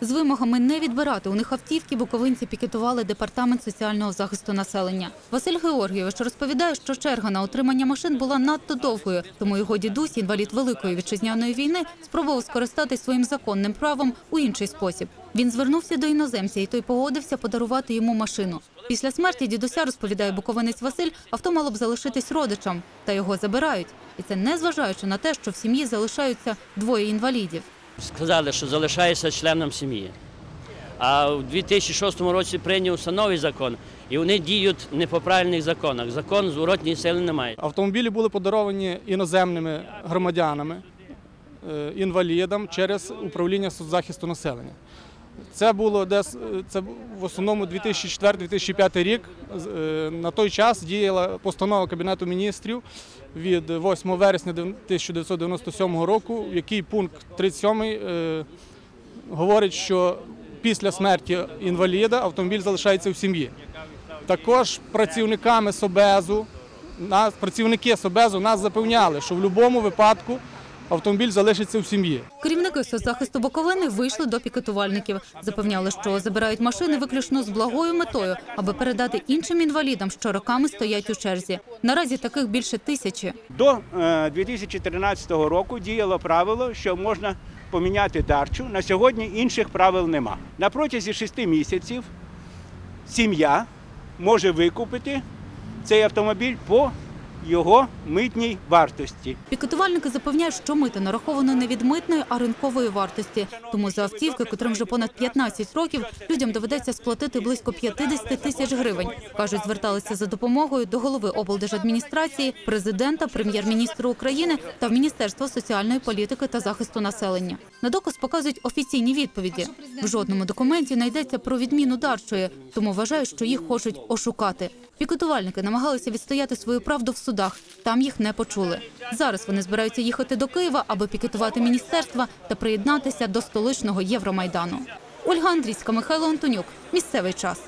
З вимогами не відбирати у них автівки буковинці пікетували департамент соціального захисту населення. Василь Георгійович розповідає, що черга на отримання машин була надто довгою, тому його дідусь, інвалід великої вітчизняної війни, спробував скористатись своїм законним правом у інший спосіб. Він звернувся до іноземця, і той погодився подарувати йому машину. Після смерті дідуся, розповідає буковинець Василь, авто мало б залишитись родичам, та його забирають. І це не зважаючи на те, що в сім'ї залишаються двоє інвалідів. Сказали, що залишається членом сім'ї. А у 2006 році прийнявся новий закон, і вони діють не по правильних законах. Закон зворотній сили немає. Автомобілі були подаровані іноземними громадянами, е, інвалідам через управління соцзахисту населення. Це було десь е, це в основному 2004-2005 рік. Е, На той час діяла постанова Кабінету міністрів від 8 вересня 1997 року, в якій пункт 37 е, говорить, що після смерті інваліда автомобіль залишається в сім'ї. Також працівниками СОБЕЗу, працівники СОБЕЗу нас запевняли, що в будь-якому випадку автомобіль залишиться в сім'ї. Керівники соцзахисту Буковини вийшли до пікетувальників. Запевняли, що забирають машини виключно з благою метою, аби передати іншим інвалідам, що роками стоять у черзі. Наразі таких більше тисячі. До е, 2013 року діяло правило, що можна поміняти дарчу. На сьогодні інших правил нема. На протязі шести місяців сім'я може викупити цей автомобіль по його митній вартості. Пікетувальники запевняють, що мито нараховано не від митної, а ринкової вартості. Тому за автівки, котрим вже понад 15 років, людям доведеться сплатити близько 50 тисяч гривень. Кажуть, зверталися за допомогою до голови облдержадміністрації, президента, прем'єр-міністра України та в Міністерство соціальної політики та захисту населення. На доказ показують офіційні відповіді. В жодному документі не йдеться про відміну дарчої, тому вважають, що їх хочуть ошукати. Пікетувальники намагалися відстояти свою правду в судах. Там їх не почули. Зараз вони збираються їхати до Києва, аби пікетувати міністерства та приєднатися до столичного Євромайдану. Ольга Андрійська, Михайло Антонюк. Місцевий час.